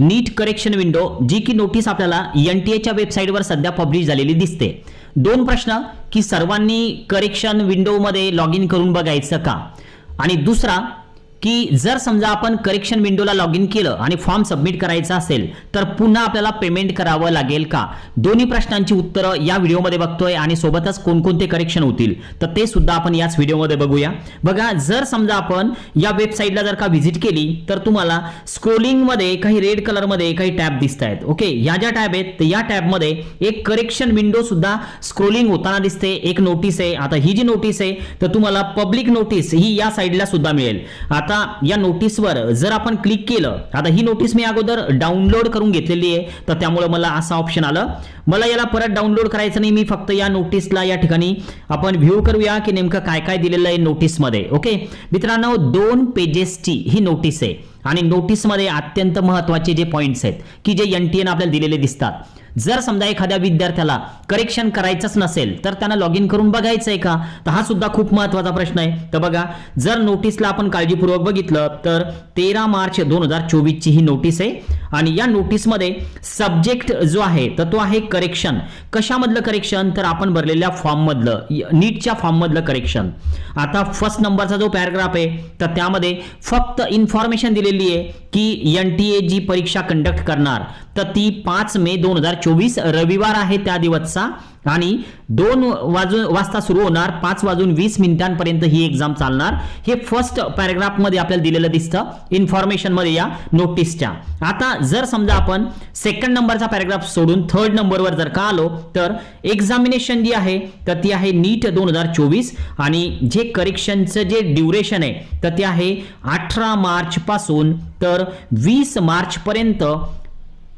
नीट correction window जी की notice आपल्याला N T एच्या वेबसाईटवर सध्या पब्लिश झालेली दिसते. दोन प्रश्न की सर्वांनी करेक्शन विंडोमध्ये लॉग इन करून बघायचं का? आणि दुसरा की जर समजा आपण करेक्शन विंडोला लॉग इन केलं आणि फॉर्म सबमिट करायचा असेल तर पुन्हा आपल्याला पेमेंट करावं लागेल का? दोन्ही प्रश्नांची उत्तरं या व्हिडिओमध्ये बघतोय आणि सोबतच कोणकोणते करेक्शन होतील तर ते सुद्धा आपण याच व्हिडिओमध्ये बघूया. बघा जर समजा आपण या वेबसाईटला जर का व्हिजिट केली तर तुम्हाला स्क्रोलिंगमध्ये काही रेड कलरमध्ये काही टॅब दिसत आहेत ओके या ज्या टॅब आहेत तर या टॅबमध्ये एक करेक्शन विंडो सुद्धा स्क्रोलिंग होताना दिसते एक नोटीस आहे. आता ही जी नोटीस आहे तर तुम्हाला पब्लिक नोटीस ही या साईडला सुद्धा मिळेल. आता या नोटीसवर जर आपण क्लिक केलं आता ही नोटीस मी अगोदर डाउनलोड करून घेतलेली आहे तर त्यामुळे मला असं ऑप्शन आलं. मला याला परत डाउनलोड करायचं नाही मी फक्त या नोटीसला या ठिकाणी आपण व्ह्यू करूया की नेमकं काय काय दिलेलं आहे नोटीसमध्ये ओके मित्रांनो दोन पेजेसची ही नोटीस आहे. आणि नोटीसमध्ये अत्यंत महत्त्वाचे जे पॉईंट्स आहेत की जे एन टी एन आपल्याला दिलेले दिसतात. जर समजा एखाद्या विद्यार्थ्याला करेक्शन करायचंच नसेल तर त्यांना लॉग इन करून बघायचं आहे का? तर हा सुद्धा खूप महत्त्वाचा प्रश्न आहे. तर बघा जर नोटीसला आपण काळजीपूर्वक बघितलं तर तेरा मार्च दोन हजार चोवीसची ही नोटीस आहे. आणि या नोटीसमध्ये सब्जेक्ट जो आहे तर तो आहे करेक्शन कशामधलं करेक्शन तर आपण भरलेल्या फॉर्ममधलं नीटच्या फॉर्ममधलं करेक्शन आता फर्स्ट नंबरचा जो पॅराग्राफ आहे तर त्यामध्ये फक्त इन्फॉर्मेशन दिलेली आहे की एन टी ए जी परीक्षा कंडक्ट करणार. तर ती पाच मे दोन हजार चोवीस रविवार आहे त्या दिवसचा. आणि दोन वाजून वाजता सुरू होणार पाच वाजून वीस मिनिटांपर्यंत ही एक्झाम चालणार. हे फर्स्ट पॅराग्राफमध्ये आपल्याला दिलेलं दिसतं. इन्फॉर्मेशनमध्ये या नोटीसच्या आता जर समजा आपण सेकंड नंबरचा पॅराग्राफ सोडून थर्ड नंबरवर जर का आलो तर एक्झामिनेशन जी आहे तर ती आहे नीट दोन हजार चोवीस. आणि जे करेक्शनचं जे ड्युरेशन आहे तर ते आहे अठरा मार्च पासून तर वीस मार्च पर्यंत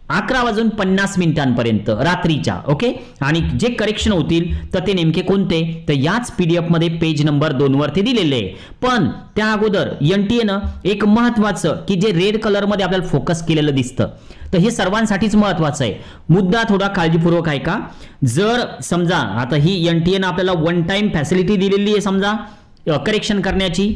अकरा वाजून पन्नास मिनिटांपर्यंत रात्रीच्या ओके आणि जे करेक्शन होतील तर ते नेमके कोणते? तर याच पीडीएफमध्ये पेज नंबर दोनवर ते दिलेले आहे. पण त्या अगोदर एन टी एनं एक महत्वाचं की जे रेड कलरमध्ये आपल्याला फोकस केलेलं दिसतं तर हे सर्वांसाठीच महत्वाचं आहे. मुद्दा थोडा काळजीपूर्वक आहे का जर समजा आता ही एन टी एनं आपल्याला वन टाइम फॅसिलिटी दिलेली आहे समजा करेक्शन करण्याची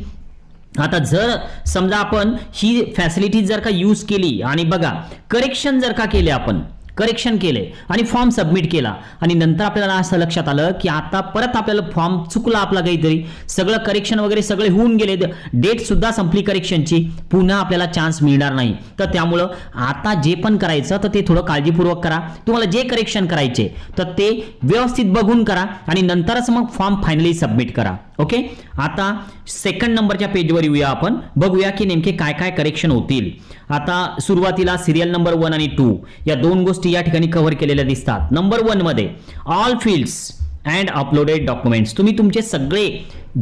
आता जर समजा आपण ही फॅसिलिटी जर का यूज केली आणि बघा करेक्शन जर का केले आपण करेक्शन केले आणि फॉर्म सबमिट केला. आणि नंतर आपल्याला असं लक्षात आलं की आता परत आपल्याला फॉर्म चुकला आपला काहीतरी. सगळं करेक्शन वगैरे सगळे होऊन गेले. डेट सुद्धा संपली करेक्शनची पुन्हा आपल्याला चान्स मिळणार नाही. तर त्यामुळं आता जे पण करायचं तर ते थोडं काळजीपूर्वक करा. तुम्हाला जे करेक्शन करायचे तर ते व्यवस्थित बघून करा आणि नंतरच मग फॉर्म फायनली सबमिट करा. ओके आता सेकंड नंबरच्या पेजवर येऊया आपण. बघूया की नेमके काय काय करेक्शन होतील. आता सुरुवातीला सिरियल नंबर वन आणि टू या दोन गोष्टी या ठिकाणी कव्हर केलेल्या दिसतात. नंबर वनमध्ये all fields and uploaded documents तुम्ही तुमचे सगळे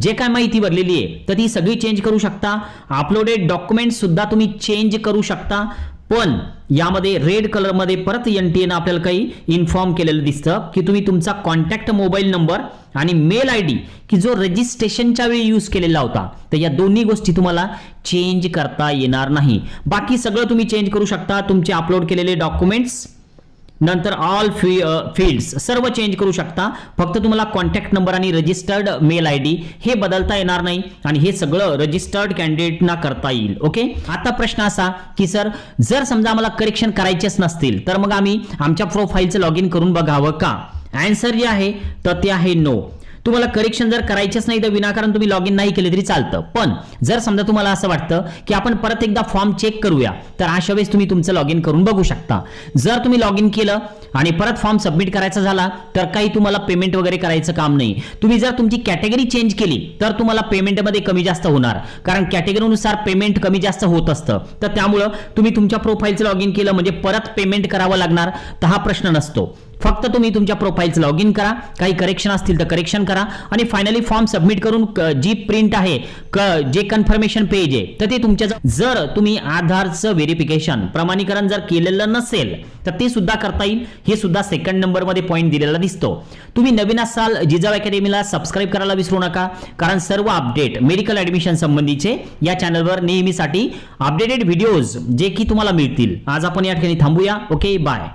जे काय माहिती भरलेली आहे तर ती सगळी चेंज करू शकता. अपलोडेड डॉक्युमेंट्स सुद्धा तुम्ही चेंज करू शकता. पण यामध्ये रेड कलरमध्ये परत एन टी एनं आपल्याला काही इन्फॉर्म केलेलं दिसतं की तुम्ही तुमचा कॉन्टॅक्ट मोबाईल नंबर आणि मेल आय डी की जो रजिस्ट्रेशनच्या वेळी यूज केलेला होता तर या दोन्ही गोष्टी तुम्हाला चेंज करता येणार नाही. बाकी सगळं तुम्ही चेंज करू शकता. तुमचे अपलोड केलेले डॉक्युमेंट्स नंतर ऑल फी फील्ड्स सर्व चेंज करू शकता. फक्त तुम्हाला कॉन्टॅक्ट नंबर आणि रजिस्टर्ड मेल आय डी हे बदलता येणार नाही आणि हे सगळं रजिस्टर्ड कॅन्डिडेटना करता येईल. ओके आता प्रश्न असा की सर जर समजा आम्हाला करेक्शन करायचेच नसतील तर मग आम्ही आमच्या प्रोफाईलचं लॉग इन करून बघावं का? अँसर जे आहे तर ते आहे नो तुम्हाला करेक्शन जर करायचेच नाही तर विनाकारण तुम्ही लॉग इन नाही केले तरी चालतं. पण जर समजा तुम्हाला असं वाटतं की आपण परत एकदा फॉर्म चेक करूया तर अशा वेळेस तुम्ही तुमचं लॉग इन करून बघू शकता. जर तुम्ही लॉग इन केलं आणि परत फॉर्म सबमिट करायचा झाला तर काही तुम्हाला पेमेंट वगैरे करायचं काम नाही. तुम्ही जर तुमची कॅटेगरी चेंज केली तर तुम्हाला पेमेंटमध्ये कमी जास्त होणार. कारण कॅटेगरीनुसार पेमेंट कमी जास्त होत असतं. तर त्यामुळं तुम्ही तुमच्या प्रोफाईलचं लॉग इन केलं म्हणजे परत पेमेंट करावं लागणार तर हा प्रश्न नसतो. फक्त तुम्ही तुमच्या प्रोफाईलचं लॉग इन करा. काही करेक्शन असतील तर करेक्शन करा. आणि फायनली फॉर्म सबमिट करून जी प्रिंट आहे क- जे कन्फर्मेशन पेज आहे तर ते तुमच्या जर तुम्ही आधारचं व्हेरिफिकेशन प्रमाणीकरण जर केलेलं नसेल तर ते सुद्धा करता येईल. हे सुद्धा सेकंड नंबरमध्ये पॉईंट दिलेला दिसतो. तुम्ही नवीन असाल जिजाऊ अकॅडमीला सबस्क्राईब करायला विसरू नका. कारण सर्व अपडेट मेडिकल ऍडमिशन संबंधीचे या चॅनलवर नेहमीसाठी अपडेटेड व्हिडिओज जे की तुम्हाला मिळतील. आज आपण या ठिकाणी थांबूया. Okay bye